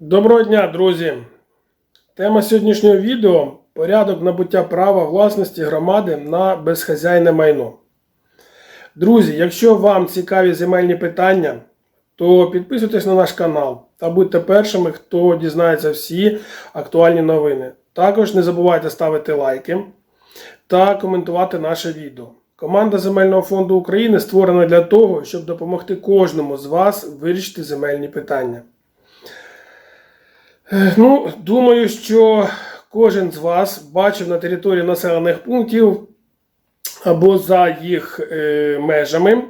Доброго дня, друзі! Тема сьогоднішнього відео порядок набуття права власності громади на безхазяйне майно. Друзі, якщо вам цікаві земельні питання, то підписуйтесь на наш канал та будьте першими, хто дізнається всі актуальні новини. Також не забувайте ставити лайки та коментувати наше відео. Команда Земельного фонду України створена для того, щоб допомогти кожному з вас вирішити земельні питання. Ну, думаю, що кожен з вас бачив на території населених пунктів або за їх е, межами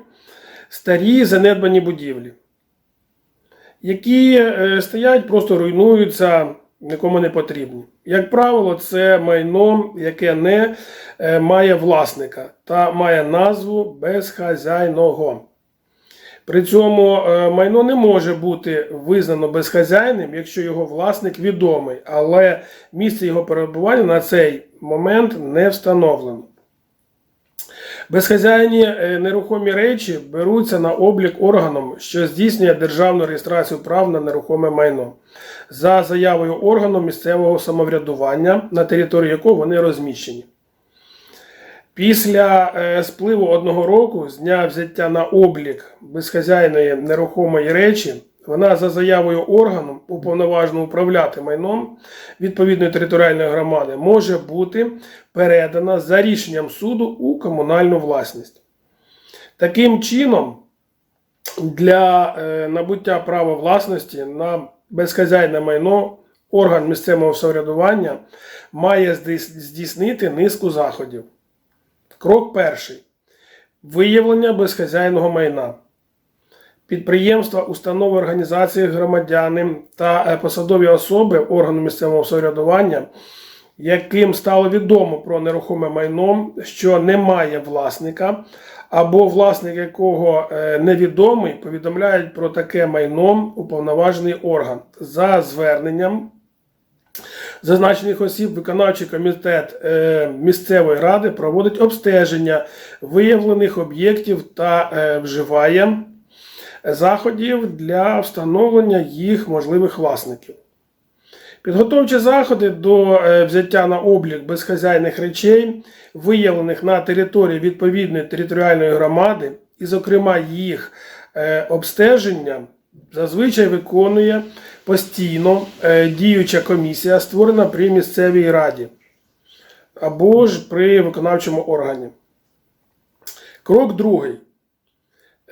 старі занедбані будівлі, які е, стоять, просто руйнуються, нікому не потрібні. Як правило, це майно, яке не е, має власника та має назву безхазяйного. При цьому е, майно не може бути визнано безхазяйним, якщо його власник відомий, але місце його перебування на цей момент не встановлено. Безхазяйні е, нерухомі речі беруться на облік органом, що здійснює державну реєстрацію прав на нерухоме майно за заявою органу місцевого самоврядування, на території якого вони розміщені. Після е, спливу одного року з дня взяття на облік безхазяйної нерухомої речі, вона за заявою органу, уповноваженого управляти майном відповідної територіальної громади, може бути передана за рішенням суду у комунальну власність. Таким чином, для е, набуття права власності на безхазяйне майно орган місцевого самоврядування має здійснити низку заходів. Крок перший. Виявлення безхазяйного майна. Підприємства, установи, організації, громадяни та е, посадові особи органу місцевого самоврядування, яким стало відомо про нерухоме майно, що не має власника, або власник якого е, невідомий, повідомляють про таке майно уповноважений орган за зверненням зазначених осіб виконавчий комітет е, місцевої ради проводить обстеження виявлених об'єктів та е, вживає заходів для встановлення їх можливих власників. Підготовчі заходи до е, взяття на облік безхазяйних речей, виявлених на території відповідної територіальної громади, і, зокрема, їх обстеження, зазвичай виконує постійно е, діюча комісія, створена при місцевій раді або ж при виконавчому органі. Крок другий.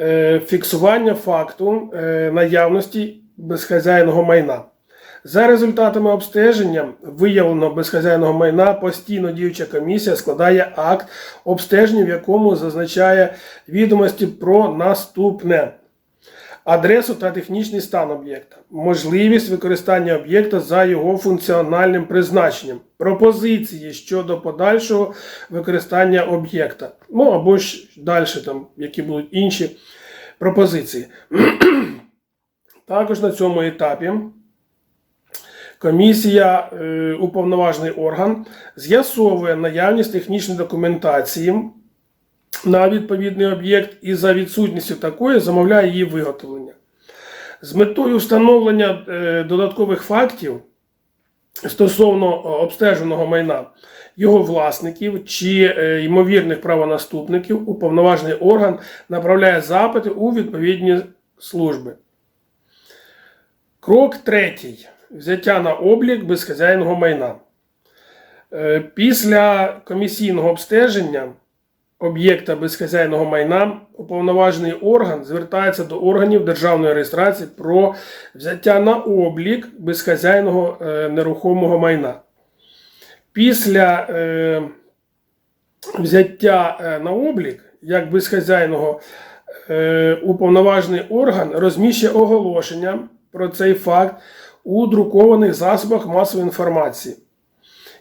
Е, Фіксування факту е, наявності безхазяйного майна. За результатами обстеження виявленого безхазяйного майна постійно діюча комісія складає акт обстеження, в якому зазначає відомості про наступне. Адресу та технічний стан об'єкта, можливість використання об'єкта за його функціональним призначенням, пропозиції щодо подальшого використання об'єкта. Ну або ж далі, там, які будуть інші пропозиції. Також на цьому етапі комісія, е, уповноважений орган, з'ясовує наявність технічної документації на відповідний об'єкт і за відсутністю такої замовляє її виготовлення. З метою встановлення е, додаткових фактів стосовно е, обстеженого майна його власників чи е, ймовірних правонаступників, уповноважений орган направляє запити у відповідні служби. Крок третій. Взяття на облік безхазяйного майна. Після комісійного обстеження об'єкта безхазяйного майна уповноважений орган звертається до органів державної реєстрації про взяття на облік безхазяйного е, нерухомого майна. Після е, взяття е, на облік як безхазяйного уповноважений орган розміщує оголошення про цей факт у друкованих засобах масової інформації.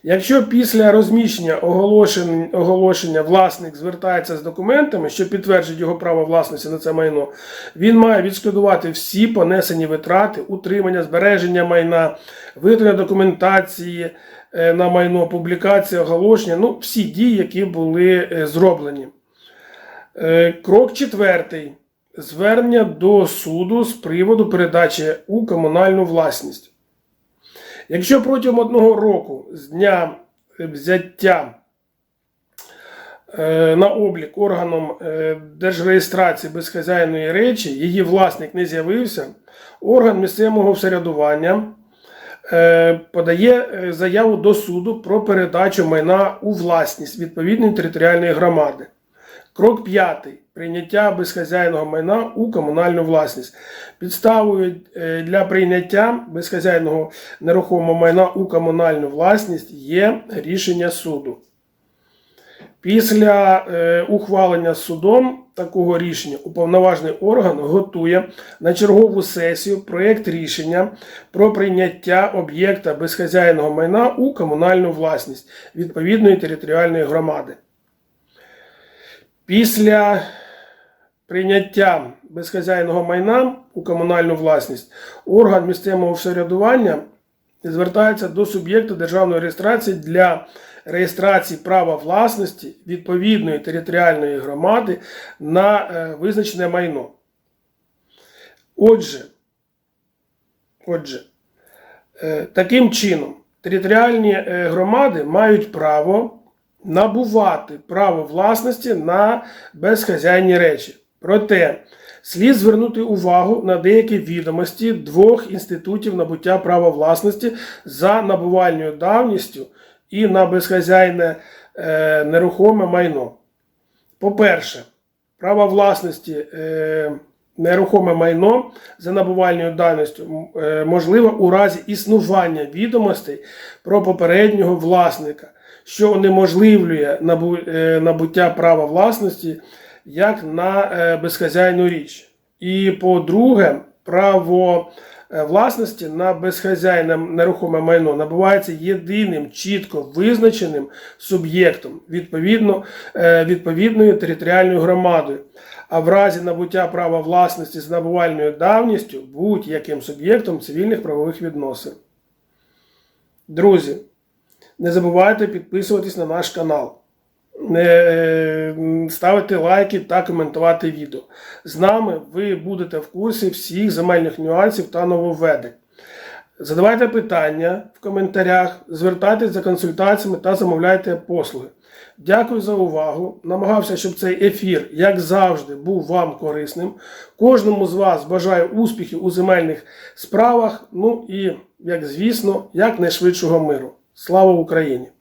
Якщо після розміщення оголошень- оголошення власник звертається з документами, що підтверджують його право власності на це майно, він має відшкодувати всі понесені витрати, утримання, збереження майна, виготовлення документації е, на майно, публікація, оголошення, ну, всі дії, які були е, зроблені. Е, Крок четвертий. Звернення до суду з приводу передачі у комунальну власність. Якщо протягом одного року з дня взяття е, на облік органом е, держреєстрації безхазяйної речі її власник не з'явився, орган місцевого всередування е, подає е, заяву до суду про передачу майна у власність відповідної територіальної громади. Крок п'ятий. Прийняття безхазяйного майна у комунальну власність. Підставою е, для прийняття безхазяйного нерухомого майна у комунальну власність є рішення суду. Після е, ухвалення судом такого рішення уповноважений орган готує на чергову сесію проєкт рішення про прийняття об'єкта безхазяйного майна у комунальну власність відповідної територіальної громади. Після прийняття безхазяйного майна у комунальну власність орган місцевого всередування звертається до суб'єкта державної реєстрації для реєстрації права власності відповідної територіальної громади на е, визначене майно. Отже, отже, е, таким чином, територіальні е, громади мають право набувати право власності на безхазяйні речі. Проте слід звернути увагу на деякі відомості двох інститутів набуття права власності за набувальною давністю і на безхазяйне е, нерухоме майно. По-перше, право власності е, нерухоме майно за набувальною давністю е, можливо у разі існування відомостей про попереднього власника, що унеможливлює е, набуття права власності як на е, безхазяйну річ. І по-друге, право е, власності на безхазяйне нерухоме майно набувається єдиним чітко визначеним суб'єктом відповідно, відповідною територіальною громадою. А в разі набуття права власності з набувальною давністю будь-яким суб'єктом цивільних правових відносин. Друзі, не забувайте підписуватись на наш канал, е, ставити лайки та коментувати відео. З нами ви будете в курсі всіх земельних нюансів та нововведень. Задавайте питання в коментарях, звертайтесь за консультаціями та замовляйте послуги. Дякую за увагу. Намагався, щоб цей ефір, як завжди, був вам корисним. Кожному з вас бажаю успіхів у земельних справах. Ну і, як звісно, якнайшвидшого миру. Слава Україні!